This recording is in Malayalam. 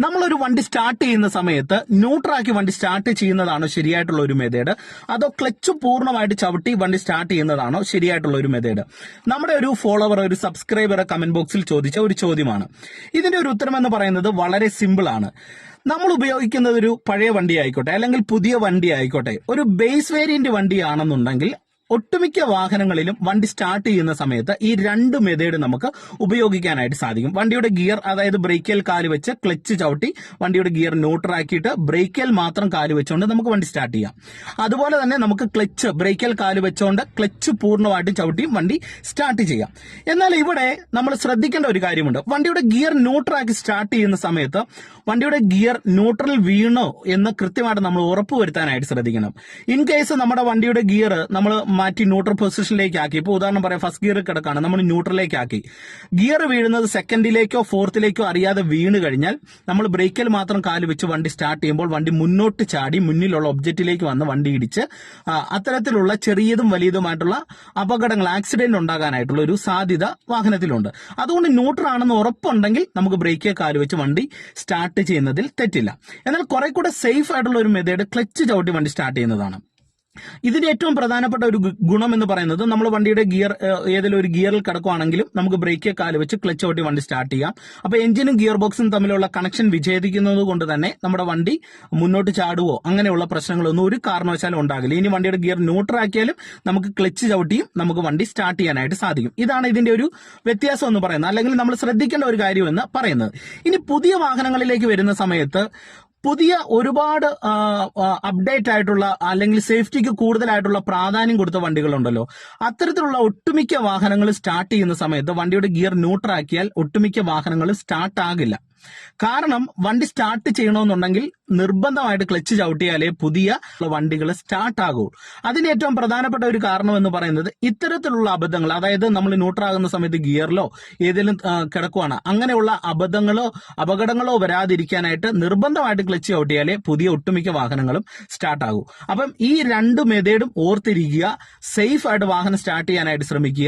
നമ്മളൊരു വണ്ടി സ്റ്റാർട്ട് ചെയ്യുന്ന സമയത്ത് ന്യൂട്രാക്കി വണ്ടി സ്റ്റാർട്ട് ചെയ്യുന്നതാണോ ശരിയായിട്ടുള്ള ഒരു മെത്തേഡ് അതോ ക്ലച്ച് പൂർണമായിട്ട് ചവിട്ടി വണ്ടി സ്റ്റാർട്ട് ചെയ്യുന്നതാണോ ശരിയായിട്ടുള്ള ഒരു മെത്തേഡ് നമ്മുടെ ഒരു ഫോളോവർ ഒരു സബ്സ്ക്രൈബർ കമന്റ് ബോക്സിൽ ചോദിച്ച ഒരു ചോദ്യമാണ്. ഇതിന്റെ ഒരു ഉത്തരം എന്ന് പറയുന്നത് വളരെ സിമ്പിൾ ആണ്. നമ്മൾ ഉപയോഗിക്കുന്നത് ഒരു പഴയ വണ്ടി ആയിക്കോട്ടെ അല്ലെങ്കിൽ പുതിയ വണ്ടി ആയിക്കോട്ടെ. ഒരു ബേസ് വേരിയന്റ് വണ്ടിയാണെന്നുണ്ടെങ്കിൽ ഒട്ടുമിക്ക വാഹനങ്ങളിലും വണ്ടി സ്റ്റാർട്ട് ചെയ്യുന്ന സമയത്ത് ഈ രണ്ട് മെതേഡ് നമുക്ക് ഉപയോഗിക്കാനായിട്ട് സാധിക്കും. വണ്ടിയുടെ ഗിയർ അതായത് ബ്രേക്കിൽ കാൽ വെച്ച് ക്ലച്ച് ചവിട്ടി വണ്ടിയുടെ ഗിയർ ന്യൂട്രാക്കിയിട്ട് ബ്രേക്കിൽ മാത്രം കാൽ വെച്ചുകൊണ്ട് നമുക്ക് വണ്ടി സ്റ്റാർട്ട് ചെയ്യാം. അതുപോലെ തന്നെ നമുക്ക് ക്ലച്ച് ബ്രേക്കിൽ കാൽ വെച്ചുകൊണ്ട് ക്ലച്ച് പൂർണമായിട്ട് ചവിട്ടിയും വണ്ടി സ്റ്റാർട്ട് ചെയ്യാം. എന്നാൽ ഇവിടെ നമ്മൾ ശ്രദ്ധിക്കേണ്ട ഒരു കാര്യമുണ്ട്. വണ്ടിയുടെ ഗിയർ ന്യൂട്രാക്കി സ്റ്റാർട്ട് ചെയ്യുന്ന സമയത്ത് വണ്ടിയുടെ ഗിയർ ന്യൂട്രൽ വീണോ എന്ന് കൃത്യമായിട്ട് നമ്മൾ ഉറപ്പുവരുത്താനായിട്ട് ശ്രദ്ധിക്കണം. ഇൻ കേസ് നമ്മുടെ വണ്ടിയുടെ ഗിയർ നമ്മൾ മാറ്റി ന്യൂട്രൽ പൊസിഷനിലേക്ക് ആക്കി ഇപ്പോൾ ഉദാഹരണം പറയാം ഫസ്റ്റ് ഗിയർ കിടക്കാണ് നമ്മൾ ന്യൂട്രലിലേക്ക് ആക്കി ഗിയർ വീഴുന്നത് സെക്കൻഡിലേക്കോ ഫോർത്തിലേക്കോ അറിയാതെ വീണ് കഴിഞ്ഞാൽ നമ്മൾ ബ്രേക്കിൽ മാത്രം കാൽ വെച്ച് വണ്ടി സ്റ്റാർട്ട് ചെയ്യുമ്പോൾ വണ്ടി മുന്നോട്ട് ചാടി മുന്നിലുള്ള ഒബ്ജക്റ്റിലേക്ക് വന്ന് വണ്ടി ഇടിച്ച് അത്തരത്തിലുള്ള ചെറിയതും വലിയതുമായിട്ടുള്ള അപകടങ്ങൾ ആക്സിഡന്റ് ഉണ്ടാകാനായിട്ടുള്ള ഒരു സാധ്യത വാഹനത്തിലുണ്ട്. അതുകൊണ്ട് ന്യൂട്രൽ ആണെന്ന് ഉറപ്പുണ്ടെങ്കിൽ നമുക്ക് ബ്രേക്കിൽ കാൽ വെച്ച് വണ്ടി സ്റ്റാർട്ട് ചെയ്യുന്നതിൽ തെറ്റില്ല. എന്നാൽ കുറെ കൂടെ സേഫ് ആയിട്ടുള്ള ഒരു മെത്തേഡ് ക്ലച്ച് ചവിട്ടി വണ്ടി സ്റ്റാർട്ട് ചെയ്യുന്നതാണ്. ഇതിന്റെ ഏറ്റവും പ്രധാനപ്പെട്ട ഒരു ഗുണം എന്ന് പറയുന്നത് നമ്മൾ വണ്ടിയുടെ ഗിയർ ഏതെങ്കിലും ഒരു ഗിയറിൽ കിടക്കുവാണെങ്കിലും നമുക്ക് ബ്രേക്ക് കാൽ വെച്ച് ക്ലച്ച് ഓട്ടി വണ്ടി സ്റ്റാർട്ട് ചെയ്യാം. അപ്പൊ എഞ്ചിനും ഗിയർ ബോക്സും തമ്മിലുള്ള കണക്ഷൻ വിച്ഛേദിക്കുന്നത് കൊണ്ട് തന്നെ നമ്മുടെ വണ്ടി മുന്നോട്ട് ചാടുവോ അങ്ങനെയുള്ള പ്രശ്നങ്ങളൊന്നും ഒരു കാരണവശാലും ഉണ്ടാകില്ല. ഇനി വണ്ടിയുടെ ഗിയർ ന്യൂട്രാക്കിയാലും നമുക്ക് ക്ലച്ച് ചവിട്ടിയും നമുക്ക് വണ്ടി സ്റ്റാർട്ട് ചെയ്യാനായിട്ട് സാധിക്കും. ഇതാണ് ഇതിന്റെ ഒരു വ്യത്യാസം എന്ന് പറയുന്നത്. അല്ലെങ്കിൽ നമ്മൾ ശ്രദ്ധിക്കേണ്ട ഒരു കാര്യം എന്ന് പറയുന്നത്. ഇനി പുതിയ വാഹനങ്ങളിലേക്ക് വരുന്ന സമയത്ത് പുതിയ ഒരുപാട് അപ്ഡേറ്റ് ആയിട്ടുള്ള അല്ലെങ്കിൽ സേഫ്റ്റിക്ക് കൂടുതലായിട്ടുള്ള പ്രാധാന്യം കൊടുത്ത വണ്ടികളുണ്ടല്ലോ. അത്തരത്തിലുള്ള ഒട്ടുമിക്ക വാഹനങ്ങൾ സ്റ്റാർട്ട് ചെയ്യുന്ന സമയത്ത് വണ്ടിയുടെ ഗിയർ ന്യൂട്രാക്കിയാൽ ഒട്ടുമിക്ക വാഹനങ്ങൾ സ്റ്റാർട്ട് ആകില്ല. കാരണം വണ്ടി സ്റ്റാർട്ട് ചെയ്യണമെന്നുണ്ടെങ്കിൽ നിർബന്ധമായിട്ട് ക്ലച്ച് ചവിട്ടിയാലേ പുതിയ വണ്ടികൾ സ്റ്റാർട്ട് ആകൂ. അതിന് ഏറ്റവും പ്രധാനപ്പെട്ട ഒരു കാരണം എന്ന് പറയുന്നത് ഇത്തരത്തിലുള്ള അബദ്ധങ്ങൾ അതായത് നമ്മൾ ന്യൂട്രാകുന്ന സമയത്ത് ഗിയറിലോ ഏതെങ്കിലും കിടക്കുവാണ്. അങ്ങനെയുള്ള അബദ്ധങ്ങളോ അപകടങ്ങളോ വരാതിരിക്കാനായിട്ട് നിർബന്ധമായിട്ട് ക്ലച്ച് ചവിട്ടിയാലേ പുതിയ ഒട്ടുമിക്ക വാഹനങ്ങളും സ്റ്റാർട്ട് ആകൂ. അപ്പം ഈ രണ്ട് മെതേഡും ഓർത്തിരിക്കുക സേഫ് ആയിട്ട് വാഹനം സ്റ്റാർട്ട് ചെയ്യാനായിട്ട് ശ്രമിക്കുക.